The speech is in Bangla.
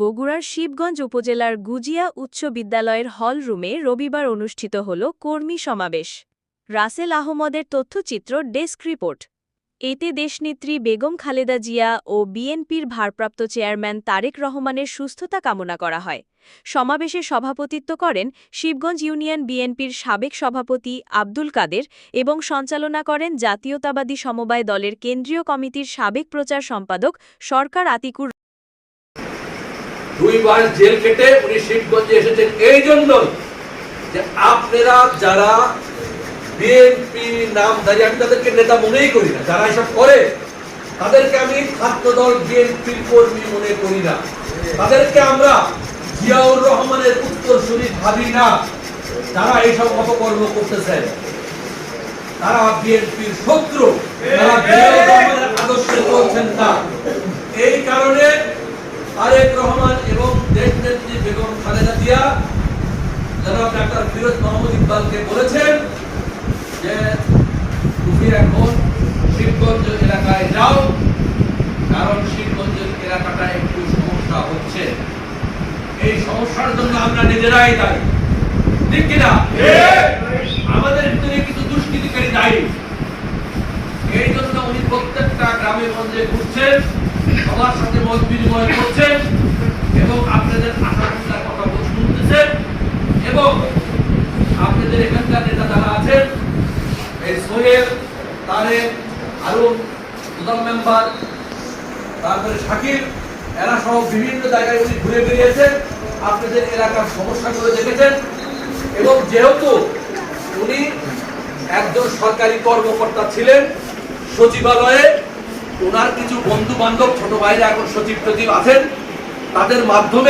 বগুড়ার শিবগঞ্জ উপজেলার গুজিয়া উচ্চ বিদ্যালয়ের হল রুমে রবিবার অনুষ্ঠিত হল কর্মী সমাবেশ। রাসেল আহমদের তথ্যচিত্র ডেস্ক রিপোর্ট। এতে দেশনেত্রী বেগম খালেদা জিয়া ও বিএনপির ভারপ্রাপ্ত চেয়ারম্যান তারেক রহমানের সুস্থতা কামনা করা হয়। সমাবেশে সভাপতিত্ব করেন শিবগঞ্জ ইউনিয়ন বিএনপির সাবেক সভাপতি আব্দুল কাদের এবং সঞ্চালনা করেন জাতীয়তাবাদী সমবায় দলের কেন্দ্রীয় কমিটির সাবেক প্রচার সম্পাদক সরকার আতিকুর দুই মাস জেল কেটে উনি শিবগঞ্জে এসেছেন। এই জন্য যে আপনারা যারা বিএনপি নামধারী, আমি তাদেরকে নেতা মনেই করি না, যারা এসব করে, তাদেরকে আমি ছাত্র দল বিএনপির কর্মী মনে করি না। তাদেরকে আমরা জিয়াউর রহমানের উত্তরসূরি ভাবি না। যারা এইসব অপকর্ম করতেছেন। তারা বিএনপির শত্রু। তারা জিয়াউর রহমানের আদর্শে না। এই কারণে আরেক রহমান বেগম খালেদা জিয়া জনাব ডাক্তার ফিরোজ মোহাম্মদ ইকবালকে বলেছেন যে তুমি এখন শিবগঞ্জ এলাকায় যাও কারণ শিবগঞ্জের এলাকাটা একটু সমস্যা হচ্ছে। এই সমস্যার জন্য আমরা নিজেরাই দায়ী। ঠিক কিনা? আমাদের ভিতরে কিছু দুষ্কৃতিকারী দায়ী। এই জন্য উনি প্রত্যেকটা গ্রামে গঞ্জে ঘুরছেন সবার সাথে মত বিনিময় করছেন। আপনাদের এখানকার নেতা যারা আছেন, এই সোহেল, তারেক আরুন প্রধান মেম্বার, তারপরে শাকির এরা সহ বিভিন্ন জায়গায় উনি ঘুরে বেরিয়েছেন আপনাদের এলাকার দেখেছেন। এবং যেহেতু উনি একজন সরকারি কর্মকর্তা ছিলেন সচিবালয়ে ওনার কিছু বন্ধু বান্ধব ছোট ভাইরা এখন সচিব সচিব আছেন, তাদের মাধ্যমে